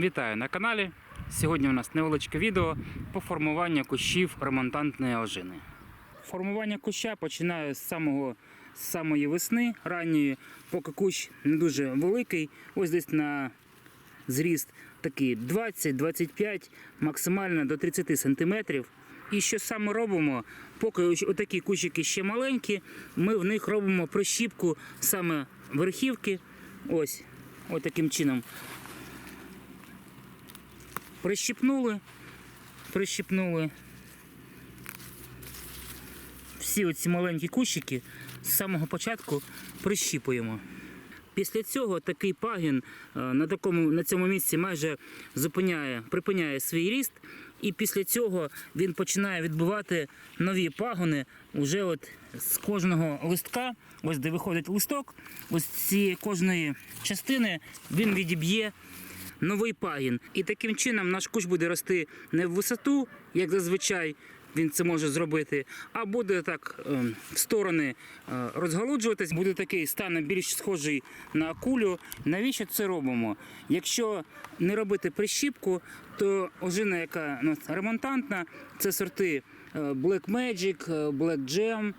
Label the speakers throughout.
Speaker 1: Вітаю на каналі. Сьогодні у нас невеличке відео по формуванню кущів ремонтантної ожини. Формування куща починаю з самого з самої весни ранньої, поки кущ не дуже великий. Ось десь на зріст такий 20-25, максимально до 30 сантиметрів. І що саме робимо, поки отакі кущики ще маленькі, ми в них робимо прищіпку саме верхівки. Ось, ось таким чином. Прищіпнули, прищіпнули. Всі оці маленькі кущики з самого початку прищіпуємо. Після цього такий пагін е, на, такому, на цьому місці майже зупиняє, припиняє свій ріст, і після цього він починає відбивати нові пагони уже от з кожного листка, ось де виходить листок, ось з цієї кожної частини він відіб'є новий пагін. І таким чином наш кущ буде рости не в висоту, як зазвичай він це може зробити, а буде так е, в сторони е, розгалуджуватись, буде такий стане більш схожий на кулю. Навіщо це робимо? Якщо не робити прищіпку, то ожина, яка у нас ремонтантна, це сорти е, Black Magic, е, Black Gem,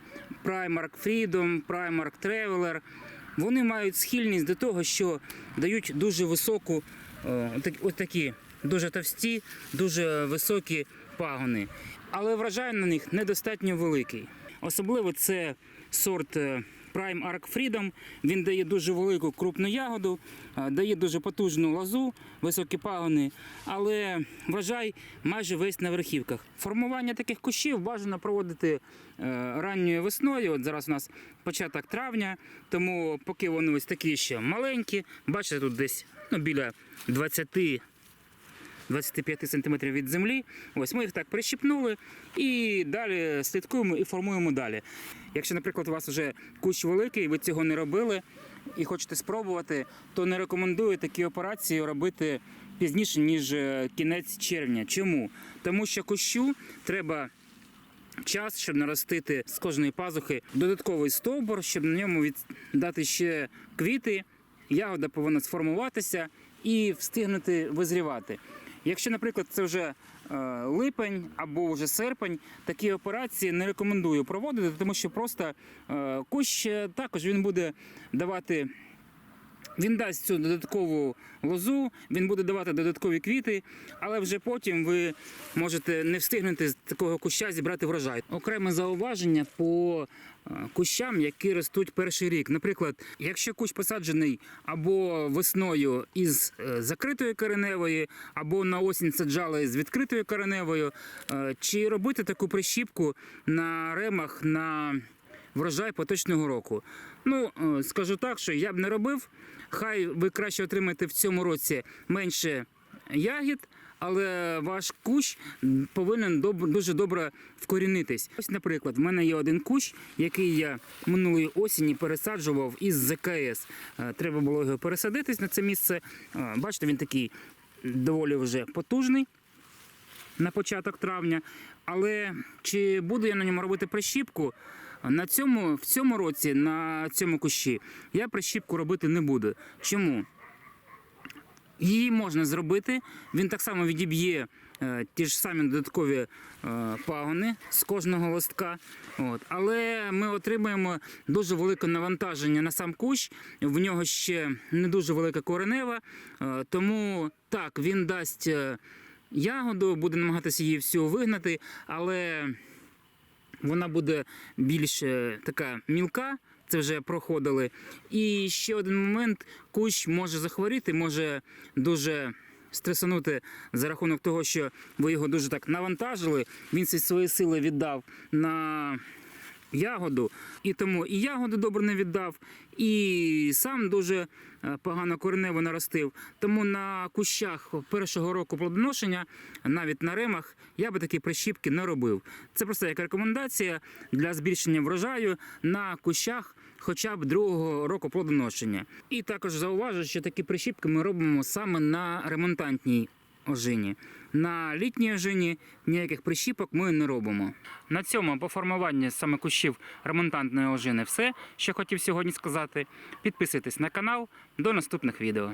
Speaker 1: Primark Freedom, Primark Traveler. Вони мають схильність до того, що дають дуже високу, ось такі дуже товсті, дуже високі пагони. Але врожай на них недостатньо великий. Особливо це сорт е, Prime Arc Freedom. Він дає дуже велику крупну ягоду, е, дає дуже потужну лозу, високі пагони, але врожай майже весь на верхівках. Формування таких кущів бажано проводити е, ранньою весною. От зараз у нас початок травня, тому поки вони ось такі ще маленькі, бачите, тут десь ну, біля 20 25 см від землі. Ось ми їх так прищіпнули і далі слідкуємо і формуємо далі. Якщо, наприклад, у вас вже кущ великий, ви цього не робили і хочете спробувати, то не рекомендую такі операції робити пізніше, ніж е, кінець червня. Чому? Тому що кущу треба. Час, щоб наростити з кожної пазухи додатковий стовбур, щоб на ньому від... дати ще квіти, ягода повинна сформуватися і встигнути визрівати. Якщо, наприклад, це вже е, липень або вже серпень, такі операції не рекомендую проводити, тому що просто е, кущ е, також він буде давати. Він дасть цю додаткову лозу, він буде давати додаткові квіти, але вже потім ви можете не встигнути з такого куща зібрати врожай. Окреме зауваження по е, кущам, які ростуть перший рік. Наприклад, якщо кущ посаджений або весною із е, закритої кореневої, або на осінь саджали з відкритою кореневою, е, чи робити таку прищіпку на ремах на врожай поточного року. Ну, е, скажу так, що я б не робив. Хай ви краще отримаєте в цьому році менше ягід, але ваш кущ повинен дуже добре вкорінитись. Ось, наприклад, в мене є один кущ, який я минулої осені пересаджував із ЗКС. Е, Треба було його пересадитись на це місце. Е, Бачите, він такий доволі вже потужний на початок травня. Але чи буду я на ньому робити прищіпку? На цьому, в цьому році на цьому кущі я прищіпку робити не буду. Чому? Її можна зробити. Він так само відіб'є е, ті ж самі додаткові е, пагони з кожного листка. От. Але ми отримаємо дуже велике навантаження на сам кущ. В нього ще не дуже велика коренева. Е, тому так, він дасть е, ягоду, буде намагатися її всю вигнати, але вона буде більш така мілка. Це вже проходили. І ще один момент: кущ може захворіти, може дуже стресанути за рахунок того, що ви його дуже так навантажили. Він всі свої сили віддав на ягоду, і тому і ягоду добре не віддав, і сам дуже е, погано коренево наростив. Тому на кущах першого року плодоношення, навіть на ремах, я би такі прищіпки не робив. Це просто як рекомендація для збільшення врожаю на кущах. Хоча б другого року плодоношення. І також зауважу, що такі прищіпки ми робимо саме на ремонтантній ожині. На літній ожині ніяких прищіпок ми не робимо. На цьому по формуванні саме кущів ремонтантної ожини все, що хотів сьогодні сказати. Підписуйтесь на канал. До наступних відео.